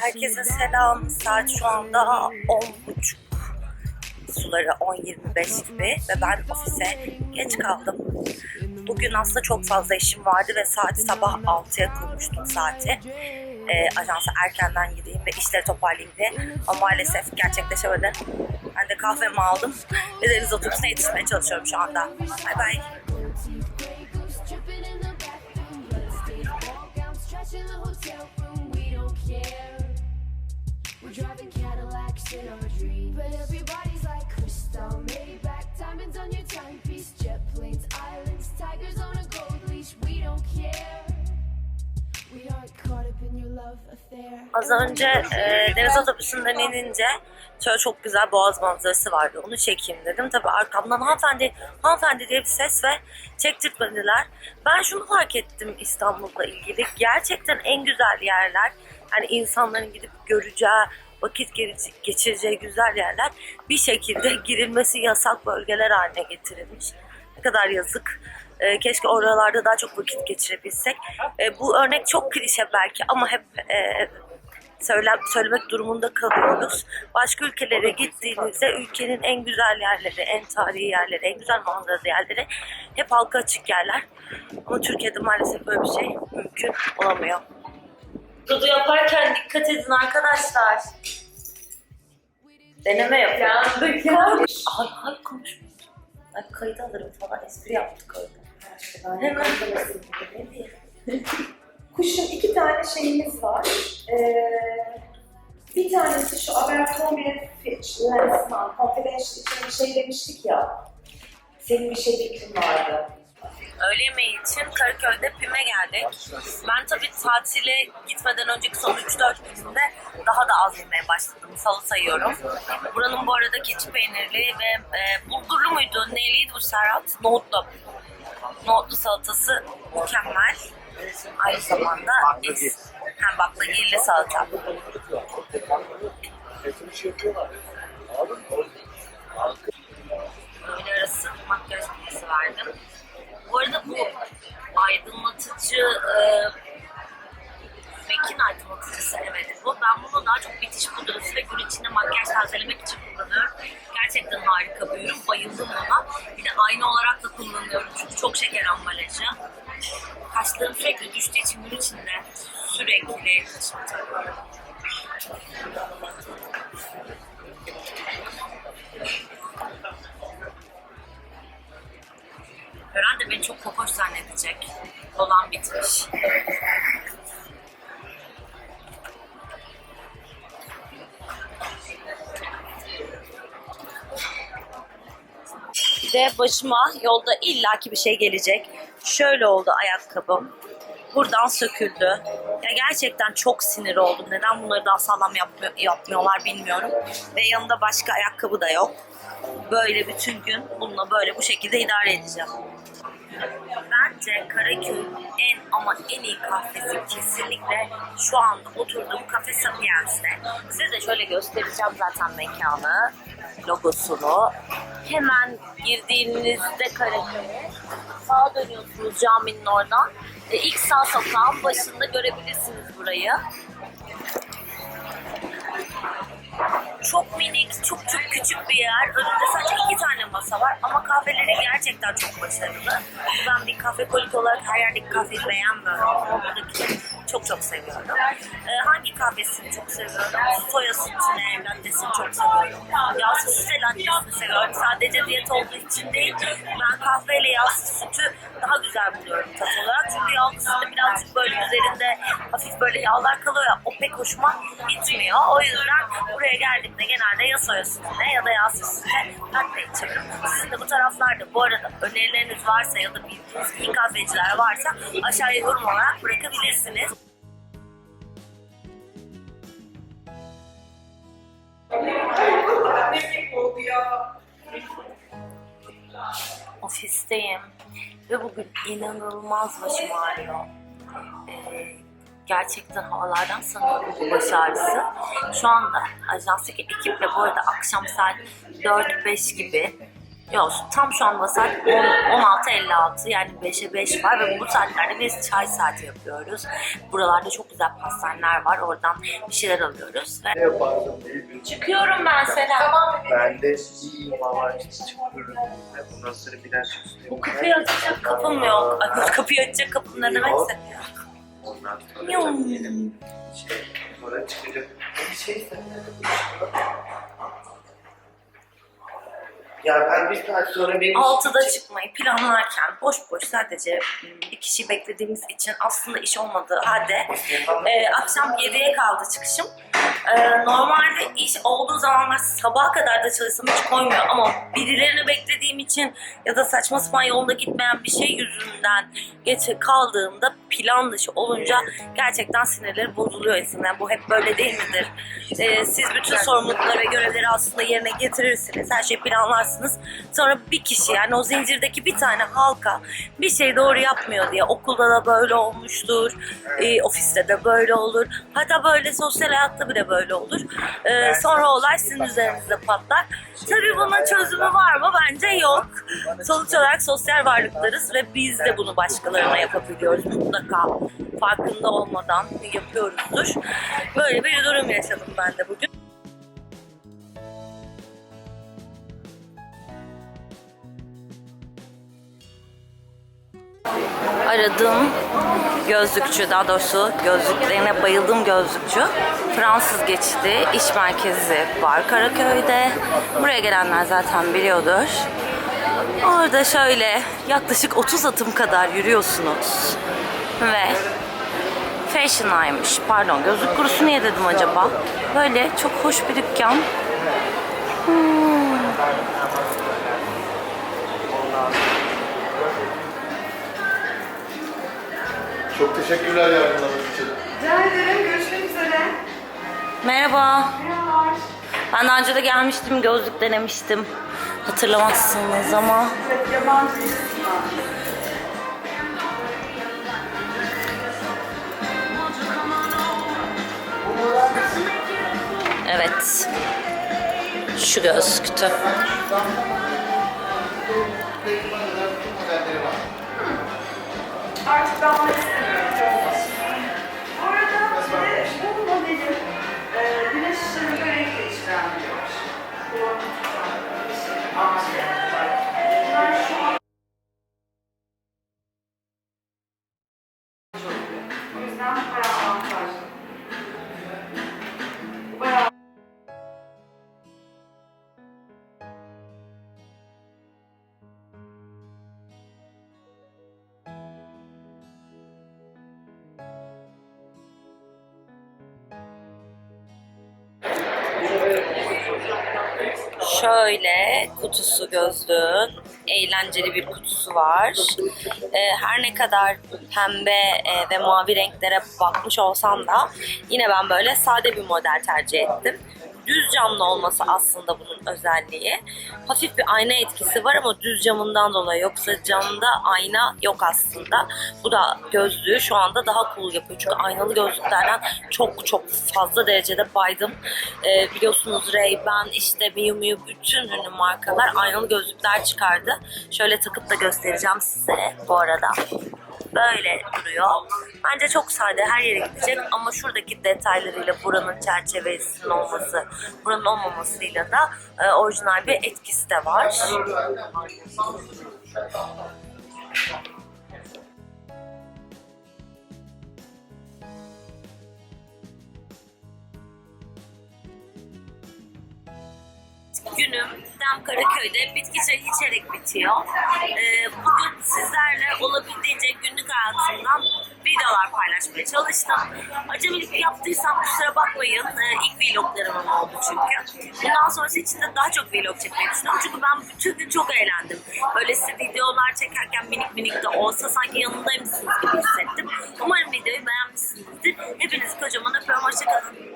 Herkese selam. Saat şu anda 10.30 suları 10.25 gibi ve ben ofise geç kaldım. Bugün aslında çok fazla işim vardı ve saat sabah 6'ya kurmuştum saati. Ee, ajansa erkenden gideyim ve işleri toparlayayım diye. Ama maalesef gerçekleşemedi. Ben de kahvemi aldım ve deniz otobüsüne yetişmeye çalışıyorum şu anda. Bay bay. Az önce e, deniz otobüsünden inince şöyle çok güzel boğaz manzarası vardı. Onu çekeyim dedim. Tabii arkamdan hanımefendi, hanımefendi diye bir ses ve çektirtmediler. Ben şunu fark ettim İstanbul'la ilgili. Gerçekten en güzel yerler, yani insanların gidip göreceği, vakit geçireceği güzel yerler bir şekilde girilmesi yasak bölgeler haline getirilmiş. Ne kadar yazık. E, keşke oralarda daha çok vakit geçirebilsek. E, bu örnek çok klişe belki ama hep e, söyle, söylemek durumunda kalıyoruz. Başka ülkelere gittiğinizde ülkenin en güzel yerleri, en tarihi yerleri, en güzel manzaralı yerleri hep halka açık yerler. Ama Türkiye'de maalesef böyle bir şey mümkün olamıyor. Dudu yaparken dikkat edin arkadaşlar. Deneme yapıyoruz. Yandık ya. Ay ay konuşmuyoruz. Ay kayıt alırım falan espri yaptık orada. Hemen? Kuşun iki tane şeyimiz var. Ee, bir tanesi şu Abercrombie Fitch Lensman Confidential için bir şey demiştik ya. Senin bir şey fikrin vardı. Öğle yemeği için Karaköy'de PİM'e geldik. Ben tabii tatile gitmeden önceki son 3-4 günümde daha da az yemeye başladım. Salata yiyorum. Buranın bu arada keçi peynirli ve e, bulgurlu muydu? Neyliydi bu Serhat? Nohutlu. Nohutlu salatası mükemmel. Aynı zamanda es, hem baklagilli salata. Öğle arası makyaj pidesi verdim. Bu arada bu aydınlatıcı e, Mekin aydınlatıcısı evet bu. Ben bunu daha çok bitiş pudrası ve gün içinde makyaj tazelemek için kullanıyorum. Gerçekten harika bir ürün. Bayıldım ambalajı. Kaşlarım sürekli düştüğü için gün içinde sürekli kaşımı takıyorum. Gören de beni çok kokoş zannedecek. Olan bitmiş. Bir de başıma yolda illaki bir şey gelecek. Şöyle oldu ayakkabım. Buradan söküldü. Ya gerçekten çok sinir oldum. Neden bunları daha sağlam yapmıyor, yapmıyorlar bilmiyorum. Ve yanında başka ayakkabı da yok. Böyle bütün gün bununla böyle bu şekilde idare edeceğim. Bence Karaköy'ün en ama en iyi kahvesi kesinlikle şu anda oturduğum Kafe Sapiens'te. Size de şöyle göstereceğim zaten mekanı, logosunu. Hemen girdiğinizde Karaköy'e sağa dönüyorsunuz caminin oradan. E, ilk sağ sokağın başında görebilirsiniz burayı. Minik, çok çok küçük bir yer. Önünde sadece iki tane masa var ama kahveleri gerçekten çok başarılı. Ben bir kahve kolik olarak her yerdeki kahveyi beğenmiyorum ama buradaki çok çok seviyorum. Ee, hangi kahvesini çok seviyorum? Soya sütüne, lattesini çok seviyorum. Yağsız sütle lattesini seviyorum. Sadece diyet olduğu için değil. Ben kahveyle yağsız sütü daha güzel buluyorum tat olarak. Çünkü yağsız sütte birazcık böyle üzerinde hafif böyle yağlar kalıyor ya. Pek hoşuma gitmiyor. O yüzden buraya geldiğimde genelde ya soya sütüne ya da yağsız sütüne latte içiyorum. Sizin de bu taraflarda bu arada önerileriniz varsa ya da bildiğiniz iyi kahveciler varsa aşağıya yorum olarak bırakabilirsiniz. Ofisteyim ve bugün inanılmaz başım ağrıyor. Ee, gerçekten havalardan sanıyorum bu baş ağrısı. Şu anda ajanstaki ekiple bu arada akşam saat 4-5 gibi Yok tam şu anda saat 10 16.56 yani 5'e 5 var ve bu saatlerde biz çay saati yapıyoruz. Buralarda çok güzel pastaneler var. Oradan bir şeyler alıyoruz. Ve Ne yaparsın çıkıyorum ben Selam. Ben de iyiyim ama işte çıkıyorum. Bundan sonra biraz üstüne. Bu kapıyı açacak kapım yok. Kapıyı açacak kapım ne demekse. Ondan sonra Yum. benim şey, sonra çıkacak. Bir şey Ya ben bir saat sonra benim... Altıda çıkmayı planlarken boş boş sadece bir kişi beklediğimiz için aslında iş olmadığı halde e, akşam 7'ye kaldı çıkışım. E, normalde iş olduğu zamanlar sabaha kadar da çalışsam hiç koymuyor ama birilerini beklediğim için ya da saçma sapan yolda gitmeyen bir şey yüzünden geç kaldığımda plan dışı olunca gerçekten sinirleri bozuluyor insanın. Yani bu hep böyle değil midir? E, siz bütün sorumlulukları ve görevleri aslında yerine getirirsiniz. Her şeyi planlarsınız. Sonra bir kişi yani o zincirdeki bir tane halka bir şey doğru yapmıyor diye okulda da böyle olmuştur. e, ofiste de böyle olur. Hatta böyle sosyal hayatta bile böyle olur. E, sonra olay sizin üzerinizde patlar. Tabii bunun çözümü var mı? Bence yok. Sonuç olarak sosyal varlıklarız ve biz de bunu başkalarına yapabiliyoruz. Mutlaka farkında olmadan yapıyoruzdur. Böyle bir durum yaşadım ben de bugün. Aradığım gözlükçü, daha doğrusu gözlüklerine bayıldığım gözlükçü Fransız geçidi iş merkezi var Karaköy'de. Buraya gelenler zaten biliyordur. Orada şöyle yaklaşık 30 atım kadar yürüyorsunuz ve Fashion Eye'mış. Pardon gözlük kurusu niye dedim acaba? Böyle çok hoş bir dükkan. Çok teşekkürler yardımlarınız için. Rica ederim. Görüşmek üzere. Merhaba. Merhabalar. Ben daha önce de gelmiştim, gözlük denemiştim. Hatırlamazsınız ama. Evet, yabancı. Şu gözlüktü. Artık ben Tá para a. Şöyle kutusu gözlüğün eğlenceli bir kutusu var. Ee, her ne kadar pembe e, ve mavi renklere bakmış olsam da yine ben böyle sade bir model tercih ettim. Düz camlı olması aslında bunun özelliği. Hafif bir ayna etkisi var ama düz camından dolayı yoksa camda ayna yok aslında. Bu da gözlüğü şu anda daha cool yapıyor. Çünkü aynalı gözlüklerden çok çok fazla derecede baydım. Ee, biliyorsunuz Ray-Ban işte Miu Miu bütün ünlü markalar aynalı gözlükler çıkardı. Şöyle takıp da göstereceğim size bu arada. Böyle duruyor. Bence çok sade her yere gidecek ama şuradaki detaylarıyla buranın çerçevesinin olması, buranın olmamasıyla da e, orijinal bir etkisi de var. Günüm Dem Karaköy'de bitki çayı içerek bitiyor. Ee, bugün sizlerle olabildiğince günlük hayatımdan videolar paylaşmaya çalıştım. Acemilik yaptıysam kusura bakmayın. E, ilk vloglarımın oldu çünkü. Bundan sonrası için de daha çok vlog çekmeyi düşünüyorum. Çünkü ben bütün gün çok eğlendim. Böylesi videolar çekerken minik minik de olsa sanki yanındaymışsınız gibi hissettim. Umarım videoyu beğenmişsinizdir. Hepinizi kocaman öpüyorum. Hoşçakalın.